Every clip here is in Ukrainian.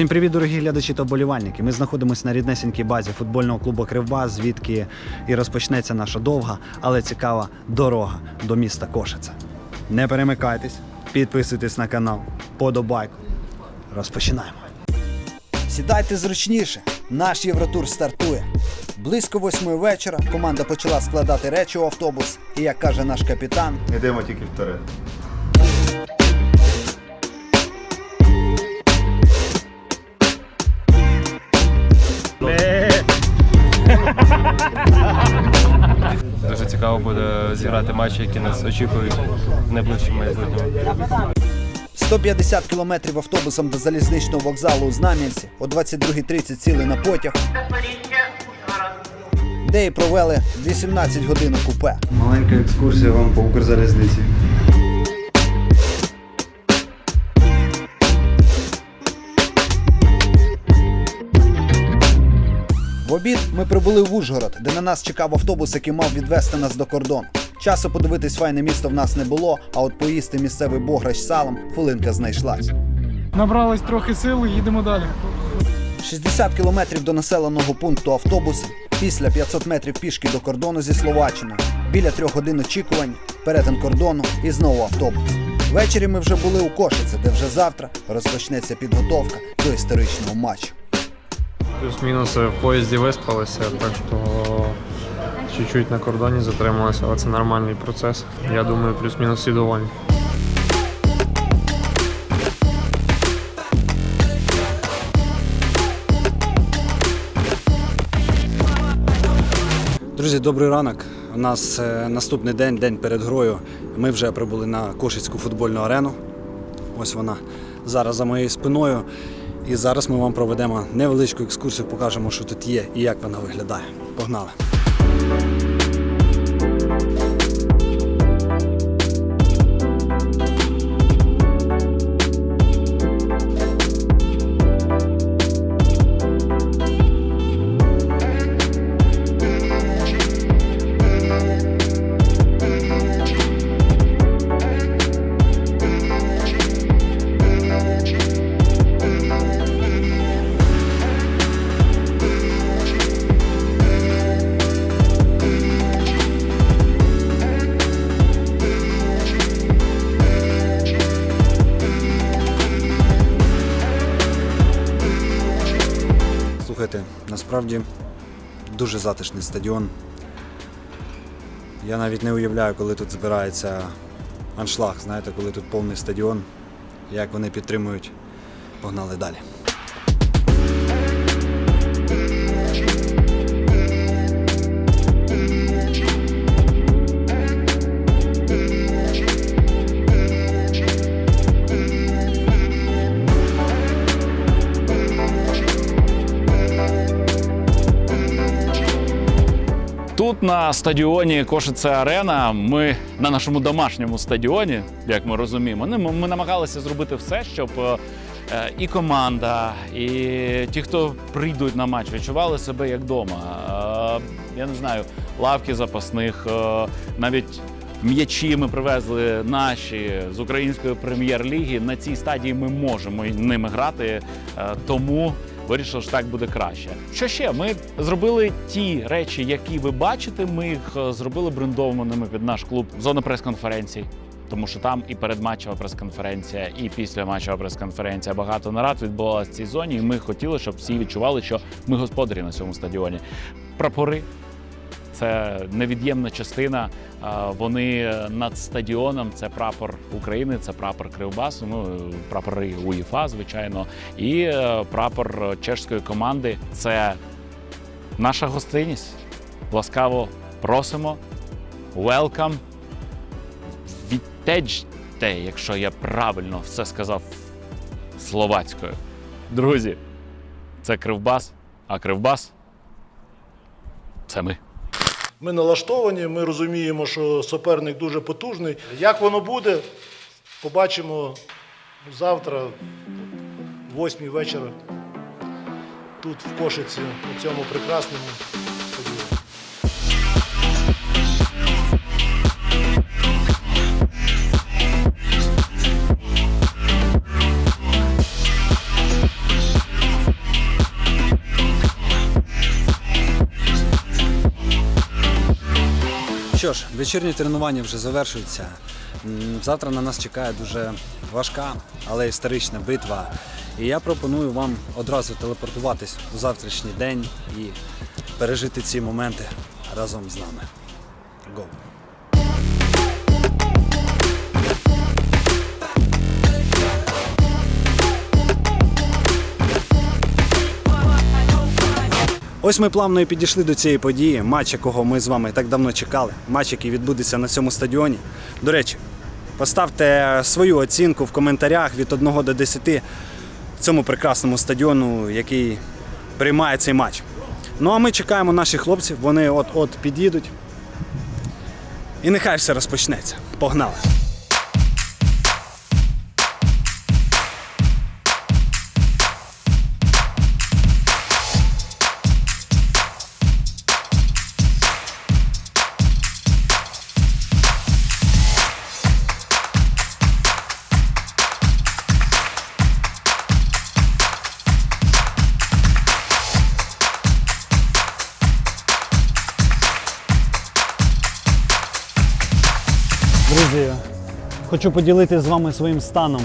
Всім привіт, дорогі глядачі та вболівальники. Ми знаходимося на ріднесенькій базі футбольного клубу Кривбас, звідки і розпочнеться наша довга, але цікава дорога до міста Кошице. Не перемикайтесь, підписуйтесь на канал, подобайку. Розпочинаємо. Сідайте зручніше. Наш Євротур стартує. Близько восьмої вечора команда почала складати речі у автобус. І як каже наш капітан, Йдемо тільки вперед. Зіграти матчі, які нас очікують в найближчому майбутньому. 150 кілометрів автобусом до залізничного вокзалу у Знам'янці о 22.30 сіли на потяг, де і провели 18 годин у купе. Маленька екскурсія вам по Укрзалізниці. В обід ми прибули в Ужгород, де на нас чекав автобус, який мав відвести нас до кордону. Часу подивитись файне місто в нас не було, а от поїсти місцевий бограч салом хвилинка знайшлась. Набрались трохи сил їдемо далі. 60 кілометрів до населеного пункту автобусом, після 500 метрів пішки до кордону зі Словаччиною, біля трьох годин очікувань, перетин кордону і знову автобус. Ввечері ми вже були у Кошице, де вже завтра розпочнеться підготовка до історичного матчу. Плюс-мінус в поїзді виспалися, так що чуть-чуть на кордоні затрималися, але це нормальний процес. Я думаю, плюс-мінус всі довольні. Друзі, добрий ранок. У нас е, наступний день, день перед грою. Ми вже прибули на Кошицьку футбольну арену. Ось вона зараз за моєю спиною. І зараз ми вам проведемо невеличку екскурсію, покажемо, що тут є і як вона виглядає. Погнали! Thank you. Слухайте, насправді дуже затишний стадіон. Я навіть не уявляю, коли тут збирається аншлаг. Знаєте, коли тут повний стадіон, як вони підтримують. Погнали далі. На стадіоні Кошице Арена. Ми на нашому домашньому стадіоні, як ми розуміємо, ну, ми, намагалися зробити все, щоб е, і команда, і ті, хто прийдуть на матч, відчували себе як вдома. Е, я не знаю, лавки запасних, е, навіть. М'ячі ми привезли наші з української прем'єр-ліги. На цій стадії ми можемо ними грати, тому вирішили, що так буде краще. Що ще? Ми зробили ті речі, які ви бачите. Ми їх е, зробили брендованими під наш клуб зона прес-конференцій. Тому що там і передматчева прес-конференція, і післяматчева прес-конференція. Багато нарад відбувалося в цій зоні, і ми хотіли, щоб всі відчували, що ми господарі на цьому стадіоні. Прапори це невід'ємна частина. Вони над стадіоном. Це прапор України, це прапор Кривбасу. Ну прапори УЄФА, звичайно, і е, прапор чешської команди. Це наша гостинність. Ласкаво просимо. Welcome. Відтеджте, якщо я правильно все сказав словацькою. Друзі, це Кривбас, а Кривбас це ми. Ми налаштовані, ми розуміємо, що суперник дуже потужний. Як воно буде, побачимо завтра, в 8 вечора, тут в Кошиці, у цьому прекрасному що ж, вечірні тренування вже завершуються. Завтра на нас чекає дуже важка, але історична битва. І я пропоную вам одразу телепортуватись у завтрашній день і пережити ці моменти разом з нами. Go! Ось ми плавно і підійшли до цієї події, матч, якого ми з вами так давно чекали. Матч, який відбудеться на цьому стадіоні. До речі, поставте свою оцінку в коментарях від 1 до 10 цьому прекрасному стадіону, який приймає цей матч. Ну а ми чекаємо наших хлопців, вони от-от під'їдуть. І нехай все розпочнеться. Погнали! Хочу поділитися з вами своїм станом.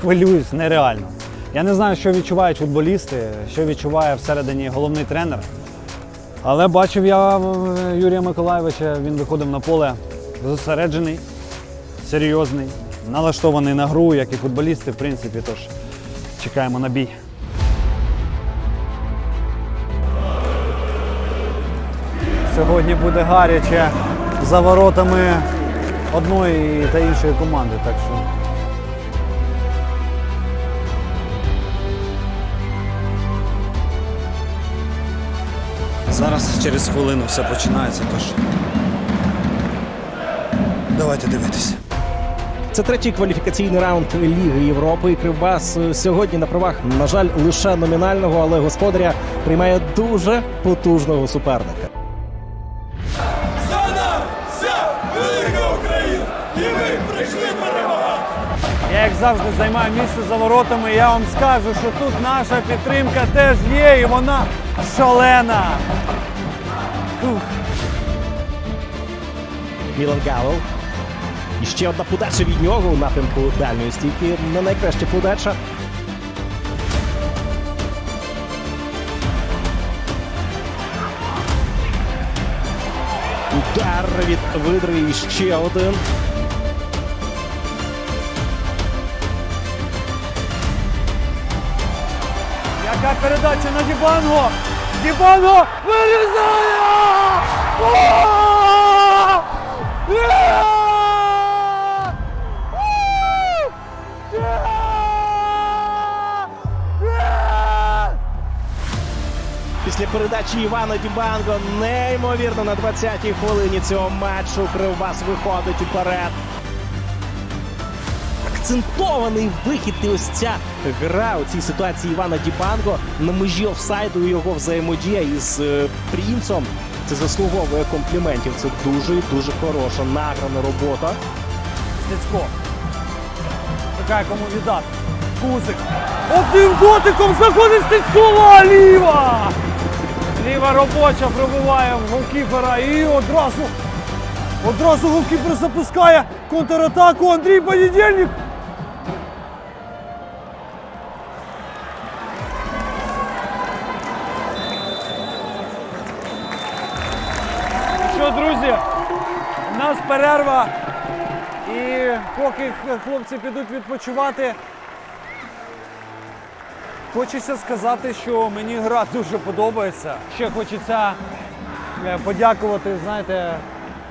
Хвилююсь нереально. Я не знаю, що відчувають футболісти, що відчуває всередині головний тренер. Але бачив я е, Юрія Миколаєвича, він виходив на поле зосереджений, серйозний, налаштований на гру, як і футболісти, в принципі, тож чекаємо на бій. Сьогодні буде гаряче за воротами одної та іншої команди. Так що. Зараз через хвилину все починається, тож. Давайте дивитися. Це третій кваліфікаційний раунд Ліги Європи. І Кривбас е, сьогодні на правах, на жаль, лише номінального, але господаря приймає дуже потужного суперника. Я як завжди займаю місце за воротами. Я вам скажу, що тут наша підтримка теж є, і вона шалена. Фух. Мілан Галлоу. І ще одна подача від нього у напрямку дальньої стійки. Не найкраща подача. Удар від видри і ще один. Передача на Дібанго! Дібанго вирізає! Після передачі Івана Дібанго неймовірно на 20-й хвилині цього матчу Кривбас виходить уперед. Акцентований вихід і ось ця гра у цій ситуації Івана Дібанго на межі офсайду його взаємодія із е, Прінцом. Це заслуговує компліментів. Це дуже і дуже хороша награна робота. Стецько. Чекає кому віддати. Кузик. Одним дотиком заходить Стецькова ліва. Ліва робоча пробиває в голкіпера і одразу. Одразу голкіпер запускає контратаку. Андрій Понедільник. Що, друзі, у нас перерва. І поки хлопці підуть відпочивати, хочеться сказати, що мені гра дуже подобається. Ще хочеться е, подякувати, знаєте,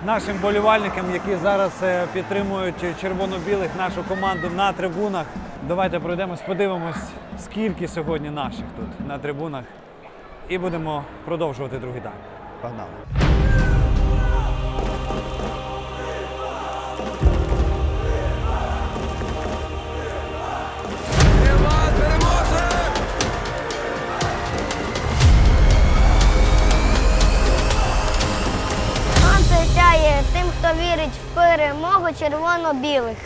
нашим болівальникам, які зараз е, підтримують червоно-білих нашу команду на трибунах. Давайте пройдемось, подивимось, скільки сьогодні наших тут на трибунах. І будемо продовжувати другий тайм. Погнали. вірить в перемогу червоно-білих.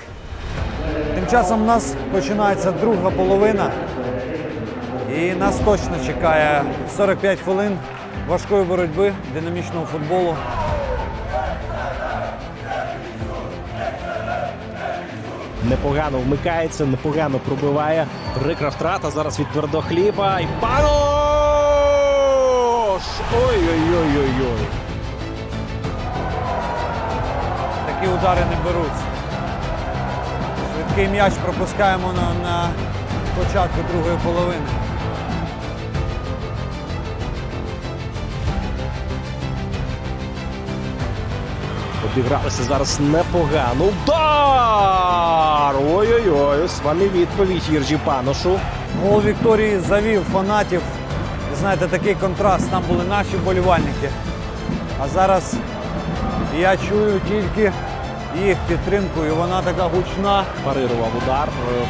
Тим часом у нас починається друга половина. І нас точно чекає 45 хвилин важкої боротьби, динамічного футболу. Непогано вмикається, непогано пробиває. Прикра втрата зараз від твердохліба. І Панош! Ой-ой-ой-ой-ой! Такі удари не беруться. Швидкий м'яч пропускаємо на, на початку другої половини. Обігралися зараз непогано. Удар! Ой-ой-ой, з вами відповідь Єржі Паношу. Гол Вікторії завів фанатів. Ви знаєте, такий контраст. Там були наші вболівальники. А зараз я чую тільки їх підтримку, і вона така гучна. Парирував удар. Е,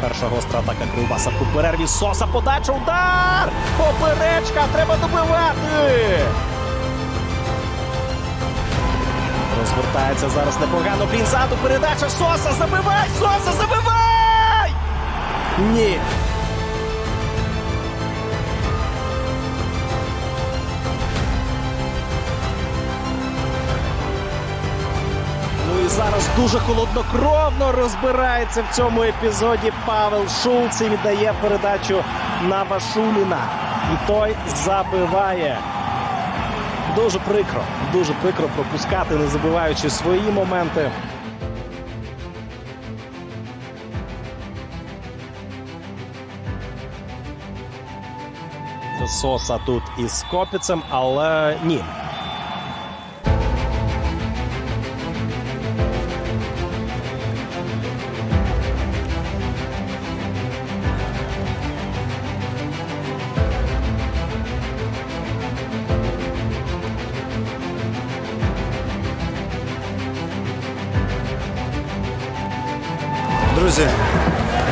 Перша гостра атака Кривбаса по перерві. Соса подача, удар! Поперечка, треба добивати! Розвертається зараз непогано. Блін, ззаду передача. Соса, забивай! Соса, забивай! Ні. Дуже холоднокровно розбирається в цьому епізоді Павел Шулц і віддає передачу на Вашуліна. І той забиває. Дуже прикро, дуже прикро пропускати, не забиваючи свої моменти. Соса тут із Копіцем, але ні.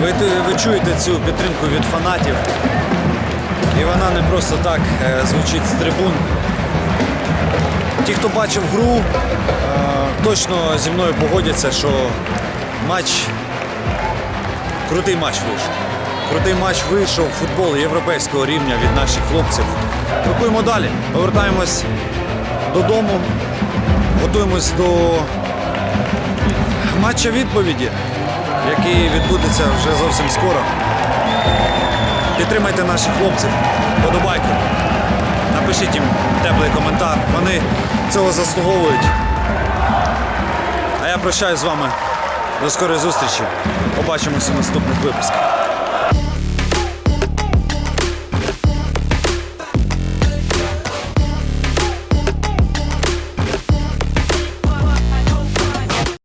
Ви, ви чуєте цю підтримку від фанатів. І вона не просто так е, звучить з трибун. Ті, хто бачив гру, е, точно зі мною погодяться, що матч, крутий матч вийшов. Крутий матч вийшов футбол європейського рівня від наших хлопців. Крокуємо далі, повертаємось додому, готуємось до матча відповіді, який відбудеться вже зовсім скоро. Підтримайте наших хлопців, подобайку. Напишіть їм теплий коментар. Вони цього заслуговують. А я прощаюсь з вами. До скорої зустрічі. Побачимося у наступних випусках.